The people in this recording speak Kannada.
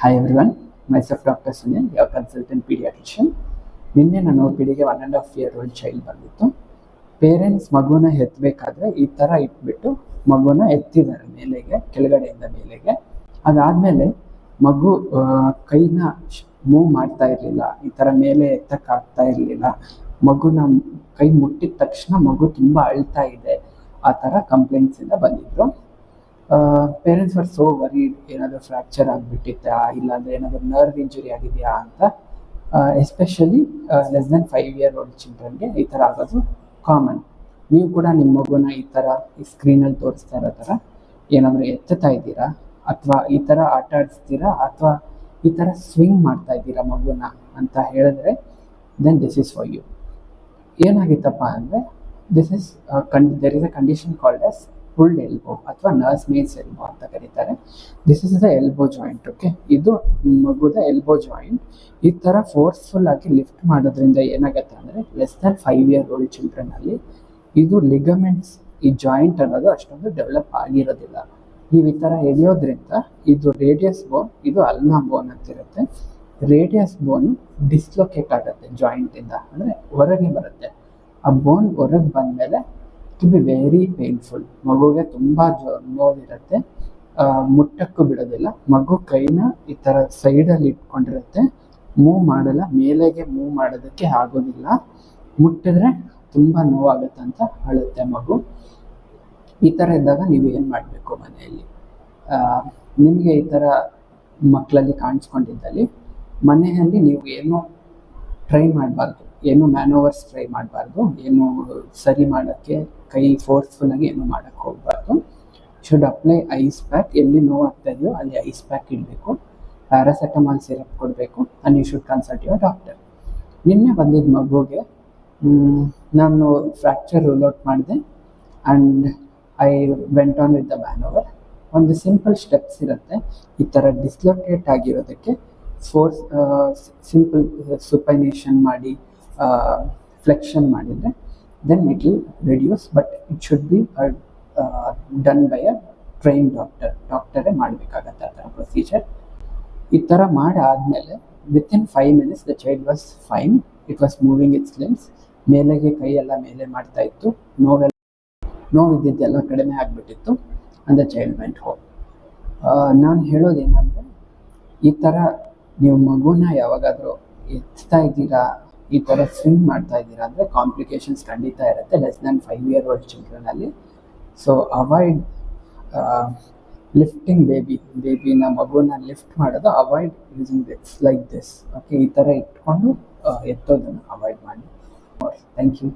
Hi everyone myself doctor Sunil ಯಾವ ಕನ್ಸಲ್ಟೆಂಟ್ ಪೀಡಿಯಾಟ್ರಿಷಿಯನ್ ನಿನ್ನೆ ನನ್ನ ಒ one and half year old child ಬಂದಿತ್ತು. ಪೇರೆಂಟ್ಸ್ ಮಗುನ ಎತ್ತಬೇಕಾದ್ರೆ ಈ ಥರ ಇಟ್ಬಿಟ್ಟು ಮಗುನ ಎತ್ತಿದ್ದಾರೆ ಮೇಲೆಗೆ, ಕೆಳಗಡೆಯಿಂದ ಮೇಲೆಗೆ. ಅದಾದಮೇಲೆ ಮಗು ಕೈನ ಮೂವ್ ಮಾಡ್ತಾ ಇರಲಿಲ್ಲ, ಈ ಥರ ಮೇಲೆ ಎತ್ತಕ್ಕಾಗ್ತಾ ಇರಲಿಲ್ಲ. ಮಗುನ ಕೈ ಮುಟ್ಟಿದ ತಕ್ಷಣ ಮಗು ತುಂಬ ಅಳ್ತಾ ಇದೆ, ಆ ಥರ ಕಂಪ್ಲೇಂಟ್ಸಿಂದ ಬಂದಿದ್ರು. ಪೇರೆಂಟ್ಸ್ ಆರ್ ಸೋ ವರಿಡ್ ಏನಾದರೂ ಫ್ರ್ಯಾಕ್ಚರ್ ಆಗಿಬಿಟ್ಟಿತ್ತಾ? ಇಲ್ಲಾಂದರೆ ಏನಾದರೂ ನರ್ವ್ ಇಂಜುರಿ ಆಗಿದೆಯಾ ಅಂತ? Especially less than five year old ಚಿಲ್ಡ್ರನ್ಗೆ ಈ ಥರ ಆಗೋದು ಕಾಮನ್ ನೀವು ಕೂಡ ನಿಮ್ಮ ಮಗುನ ಈ ಥರ ಈ ಸ್ಕ್ರೀನಲ್ಲಿ ತೋರಿಸ್ತಾ ಇರೋ ಥರ ಏನಾದರೂ ಎತ್ತುತ್ತಾ ಇದ್ದೀರಾ? ಅಥವಾ ಈ ಥರ ಆಟ ಆಡಿಸ್ತೀರಾ? ಅಥವಾ ಈ ಥರ ಸ್ವಿಂಗ್ ಮಾಡ್ತಾ ಇದ್ದೀರಾ ಮಗುನ ಅಂತ ಹೇಳಿದ್ರೆ then this is for you ಏನಾಗಿತ್ತಪ್ಪ ಅಂದರೆ this is can there is a condition called as pulled elbow ಅಥವಾ ನರ್ಸ್ ಮೇನ್ಸ್ ಎಲ್ಬೋ ಅಂತ ಕರೀತಾರೆ. This is the elbow joint okay ಇದು ಮಗುದ ಎಲ್ಬೋ ಜಾಯಿಂಟ್ ಈ ಥರ ಫೋರ್ಸ್ಫುಲ್ ಆಗಿ ಲಿಫ್ಟ್ ಮಾಡೋದ್ರಿಂದ ಏನಾಗುತ್ತೆ ಅಂದರೆ less than five year old ಚಿಲ್ಡ್ರನಲ್ಲಿ ಇದು ಲಿಗಮೆಂಟ್ಸ್ ಈ ಜಾಯಿಂಟ್ ಅನ್ನೋದು ಅಷ್ಟೊಂದು ಡೆವಲಪ್ ಆಗಿರೋದಿಲ್ಲ. ನೀವು ಈ ಥರ ಎಳೆಯೋದ್ರಿಂದ ಇದು ರೇಡಿಯಸ್ ಬೋನ್ ಇದು ಅಲ್ನಾ ಬೋನ್ ಅಂತಿರುತ್ತೆ ರೇಡಿಯಸ್ ಬೋನ್ ಡಿಸ್ಲೊಕೇಟ್ ಆಗುತ್ತೆ ಜಾಯಿಂಟಿಂದ ಅಂದರೆ ಹೊರಗೆ ಬರುತ್ತೆ. ಆ ಬೋನ್ ಹೊರಗೆ ಬಂದಮೇಲೆ ಟು ಬಿ ವೆರಿ ಪೇನ್ಫುಲ್ ಮಗುಗೆ ತುಂಬ ನೋವಿರುತ್ತೆ. ಮುಟ್ಟಕ್ಕೂ ಬಿಡೋದಿಲ್ಲ. ಮಗು ಕೈನ ಈ ಥರ ಸೈಡಲ್ಲಿ ಇಟ್ಕೊಂಡಿರುತ್ತೆ. ಮೂವ್ ಮಾಡಲ್ಲ. ಮೇಲೆಗೆ ಮೂವ್ ಮಾಡೋದಕ್ಕೆ ಆಗೋದಿಲ್ಲ. ಮುಟ್ಟಿದ್ರೆ ತುಂಬ ನೋವಾಗುತ್ತೆ ಅಂತ ಅಳುತ್ತೆ ಮಗು. ಈ ಥರ ಇದ್ದಾಗ ನೀವು ಏನು ಮಾಡಬೇಕು ಮನೆಯಲ್ಲಿ? ನಿಮಗೆ ಈ ಥರ ಮಕ್ಕಳಲ್ಲಿ ಕಾಣಿಸ್ಕೊಂಡಿದ್ದಲ್ಲಿ ಮನೆಯಲ್ಲಿ ನೀವು ಏನೋ ಟ್ರೈ ಮಾಡಬಾರ್ದು. ಏನು ಮ್ಯಾನೋವರ್ಸ್ ಟ್ರೈ ಮಾಡಬಾರ್ದು, ಏನು ಸರಿ ಮಾಡೋಕ್ಕೆ ಕೈ ಫೋರ್ಸ್ಫುಲ್ಲಾಗಿ ಏನು ಮಾಡೋಕ್ಕೆ ಹೋಗಬಾರ್ದು. ಶುಡ್ ಅಪ್ಲೈ ಐಸ್ ಪ್ಯಾಕ್ ಎಲ್ಲಿ ನೋವಾಗ್ತಾ ಇದೆಯೋ ಅಲ್ಲಿ ಐಸ್ ಪ್ಯಾಕ್ ಇಡಬೇಕು. ಪ್ಯಾರಾಸೆಟಮಾಲ್ ಸಿರಪ್ ಕೊಡಬೇಕು. And you should consult your doctor ನಿನ್ನೆ ಬಂದಿದ್ದ ಮಗುಗೆ ನಾನು ಫ್ರ್ಯಾಕ್ಚರ್ ರೂಲ್ ಮಾಡಿದೆ. And I went on with the manoeuvre ಒಂದು ಸಿಂಪಲ್ ಸ್ಟೆಪ್ಸ್ ಇರುತ್ತೆ. ಈ ಥರ ಡಿಸ್ಲೊಕೇಟ್ ಆಗಿರೋದಕ್ಕೆ ಫೋರ್ಸ್ ಸಿಂಪಲ್ ಸುಪೈನೇಷನ್ ಮಾಡಿ ಫ್ಲೆಕ್ಷನ್ ಮಾಡಿದರೆ then it will reduce but it should be done by a train doctor ಡಾಕ್ಟರೇ ಮಾಡಬೇಕಾಗತ್ತೆ ಆ ಥರ ಪ್ರೊಸೀಜರ್ ಈ ಥರ ಮಾಡಾದಮೇಲೆ within five minutes the child was fine it was moving its limbs ಮೇಲೆಗೆ ಕೈ ಎಲ್ಲ ಮೇಲೆ ಮಾಡ್ತಾ ಇತ್ತು. ನೋವೆಲ್ಲ ನೋವಿದ್ದೆಲ್ಲ ಕಡಿಮೆ ಆಗಿಬಿಟ್ಟಿತ್ತು. ಅಂದ ಚೈಲ್ಡ್ ವೆಂಟ್ ಹೋಮ್ ನಾನು ಹೇಳೋದೇನಂದರೆ, ಈ ಥರ ನೀವು ಮಗುನ ಯಾವಾಗಾದರೂ ಎತ್ತಾ ಇದ್ದೀರಾ ಈ ಥರ ಸ್ವಿಮ್ ಮಾಡ್ತಾ ಇದ್ದೀರಾ ಅಂದರೆ ಕಾಂಪ್ಲಿಕೇಶನ್ಸ್ ಖಂಡಿತ ಇರುತ್ತೆ less than five year old ಚಿಲ್ಡ್ರನಲ್ಲಿ so avoid lifting baby ಬೇಬಿನ ಮಗುನ ಲಿಫ್ಟ್ ಮಾಡೋದು avoid using this like this okay ಈ ಥರ ಇಟ್ಕೊಂಡು ಎತ್ತೋದನ್ನು ಅವಾಯ್ಡ್ ಮಾಡಿ. Thank you